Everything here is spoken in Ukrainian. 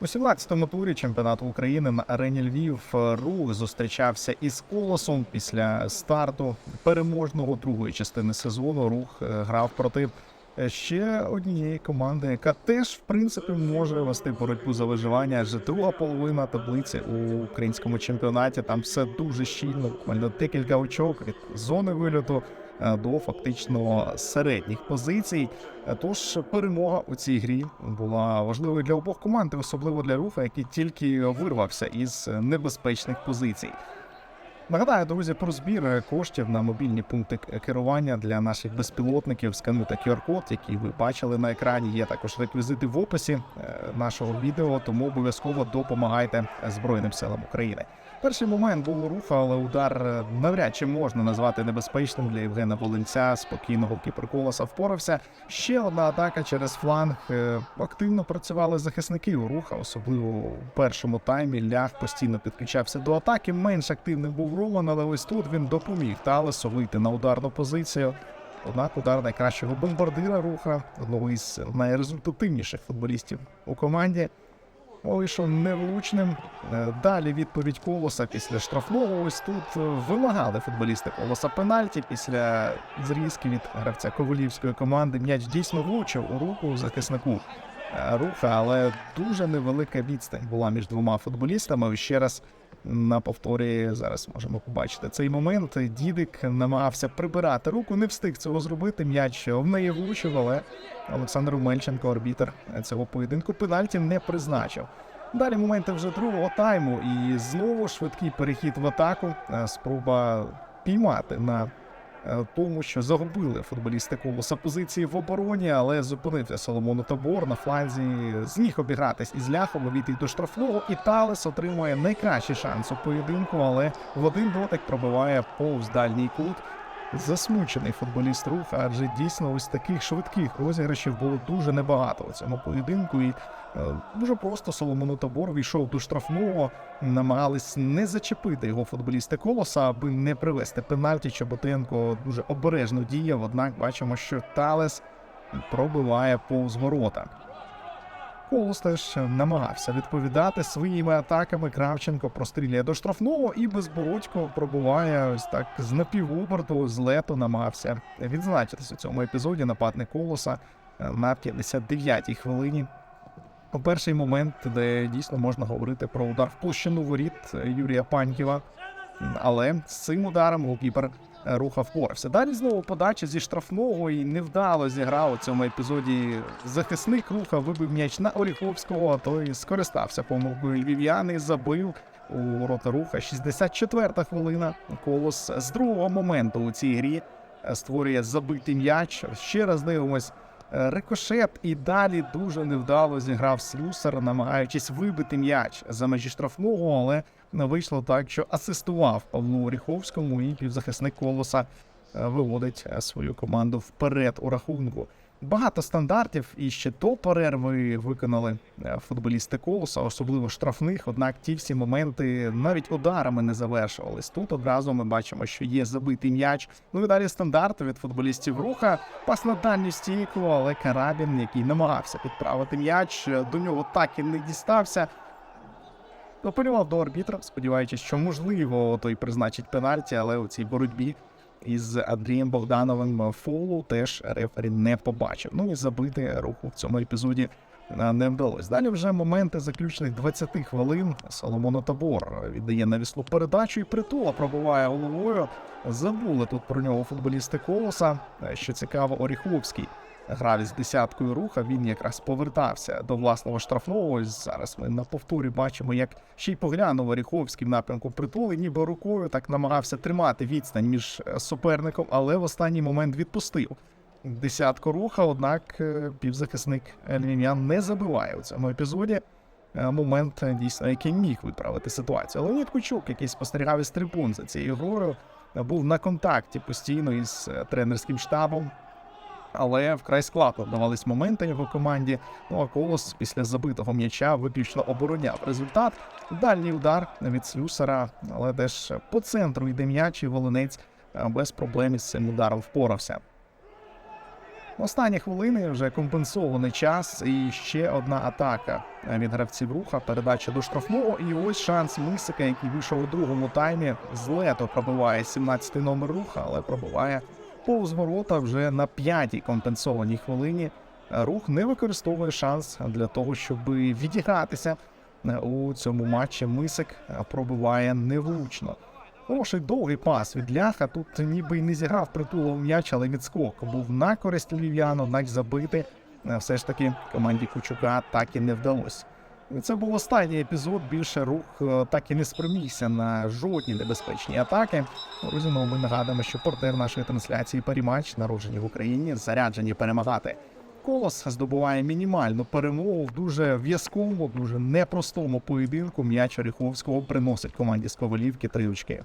У 17-му турі чемпіонату України на арені Львів рух зустрічався із колосом після старту переможного другої частини сезону. Рух е, грав проти е, ще однієї команди, яка теж в принципі може вести боротьбу за виживання. Адже друга половина таблиці у українському чемпіонаті там все дуже щільно, буквально декілька очок від зони вильоту до фактично середніх позицій. Е, Тож перемога у цій грі була важливою для обох команд, особливо для руфа, який тільки вирвався із небезпечних позицій. Нагадаю, друзі, про збір коштів на мобільні пункти керування для наших безпілотників. Скануйте QR-код, який ви бачили на екрані. Є також реквізити в описі е, нашого відео, тому обов'язково допомагайте Збройним силам України. Перший момент був руха, але удар е, навряд чи можна назвати небезпечним для Євгена Волинця. Спокійного кіпер-колоса впорався. Ще одна атака через фланг. Е, Активно працювали захисники у руха, особливо у першому таймі. Ляг постійно підключався до атаки. Менш активним був Роман, але ось тут він допоміг Талесу вийти на ударну позицію. Однак удар найкращого бомбардира руха, одного із найрезультативніших футболістів у команді, вийшов невлучним. Е, Далі відповідь колоса після штрафного. Ось тут е, вимагали футболісти колоса пенальті після зрізки від гравця ковалівської команди. М'яч дійсно влучив у руку захиснику руха, але дуже невелика відстань була між двома футболістами. Ще раз на повторі зараз можемо побачити цей момент. Дідик намагався прибирати руку, не встиг цього зробити. М'яч в неї влучив, але Олександр Мельченко, арбітер цього поєдинку, пенальті не призначив. Далі моменти вже другого тайму, і знову швидкий перехід в атаку. Е, Спроба піймати на тому, що загубили футболісти колоса позиції в обороні, але зупинився Соломону Табор на фланзі. Зміг обігратись із ляхом, війти до штрафного, і Талес отримує найкращий шанс у поєдинку, але в один дотик пробиває повз дальній кут. Засмучений футболіст руха, адже дійсно ось таких швидких розіграшів було дуже небагато у цьому поєдинку. І е, дуже просто Соломону Табор війшов до штрафного, намагались не зачепити його футболісти колоса, аби не привести пенальті. Чоботенко дуже обережно діяв. Однак бачимо, що Талес пробиває повз ворота. Колос теж намагався відповідати своїми атаками. Кравченко прострілює до штрафного і безбородько пробуває ось так з напівоберту, з лету намагався відзначитися у цьому епізоді нападник колоса е, на 59-й хвилині. У перший момент, де дійсно можна говорити про удар в площину воріт Юрія Паньківа. Але з цим ударом голкіпер е, руха впорався. Далі знову подача зі штрафного і невдало зіграв у цьому епізоді захисник руха, вибив м'яч на Оріховського, а той скористався помилкою львів'яни, і забив у ворота руха. 64-та хвилина. Колос з другого моменту у цій грі е, створює забитий м'яч. Ще раз дивимось. Е, Рикошет і далі дуже невдало зіграв слюсар, намагаючись вибити м'яч за межі штрафного, але вийшло так, що асистував Павлу Оріховському, і півзахисник колоса е, виводить е, свою команду вперед у рахунку. Багато стандартів і ще до перерви виконали е, футболісти колоса, особливо штрафних. Однак ті всі моменти навіть ударами не завершувались. Тут одразу ми бачимо, що є забитий м'яч. Ну і далі стандарт від футболістів руха. Пас на дальню стійку, але Карабін, який намагався підправити м'яч, е, до нього так і не дістався. Апелював до арбітра, сподіваючись, що можливо той призначить пенальті, але у цій боротьбі із Андрієм Богдановим фолу теж рефері не побачив. Ну і забити руху в цьому епізоді е, не вдалося. Далі вже моменти заключних 20 хвилин. Соломоно Табор віддає навіслу передачу і притула пробуває головою. Забули тут про нього футболісти колоса. Е, Що цікаво, Оріховський грав із десяткою руха. Він якраз повертався до власного штрафного. Ось зараз ми на повторі бачимо, як ще й поглянув Оріховський в напрямку притули, ніби рукою так намагався тримати відстань між е, суперником, але в останній момент відпустив. Десятку руха, однак е, півзахисник львів'ян не забиває у цьому епізоді. Е, Момент дійсно, який міг виправити ситуацію. Леонід Кучук, який спостерігав із трибун за цією грою, був на контакті постійно із тренерським штабом. Але вкрай складно вдавались моменти його команді. Ну а колос після забитого м'яча виключно обороняв результат. Дальній удар від слюсара, але теж по центру йде м'яч, і волинець е, без проблем із цим ударом впорався. Останні хвилини вже компенсований час і ще одна атака від гравців руха. Передача до штрафного. І ось шанс Мисика, який вийшов у другому таймі. Злето пробиває 17-й номер руха, але пробиває повз ворота вже на п'ятій компенсованій хвилині. Рух не використовує шанс для того, щоб відігратися у цьому матчі. Мисик пробиває невлучно. Хороший довгий пас від ляха. Тут ніби й не зіграв притулом м'яч, але відскок був на користь львів'яну, навіть забити. Е, Все ж таки команді Кучука так і не вдалося. Це був останній епізод. Більше рух е, так і не спромігся на жодні небезпечні атаки. Друзі, ну ми нагадуємо, що партнер нашої трансляції Парімач народжені в Україні, заряджені перемагати. Колос здобуває мінімальну перемогу в дуже в'язковому, дуже непростому поєдинку. М'яч Оріховського приносить команді з Ковалівки три очки.